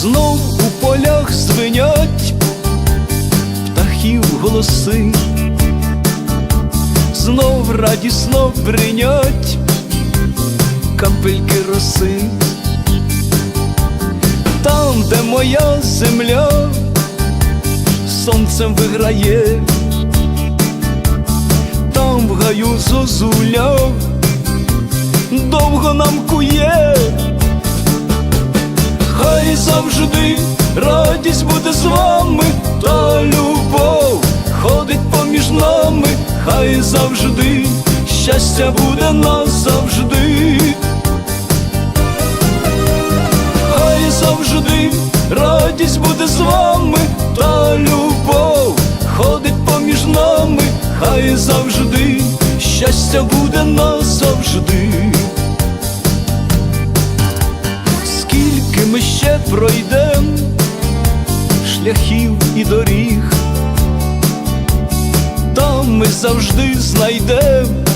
знов у полях звенять птахів голоси, знов радісно бринять капельки роси, там, де моя земля, сонцем виграє, там в гаю зозуля довго нам кує. Завжди радість буде з вами, та любов ходить поміж нами, хай завжди щастя буде назавжди. Хай завжди радість буде з вами, та любов ходить поміж нами, хай завжди щастя буде назавжди. Скільки ми ще пройдем шляхів і доріг, там ми завжди знайдем рідний свій поріг.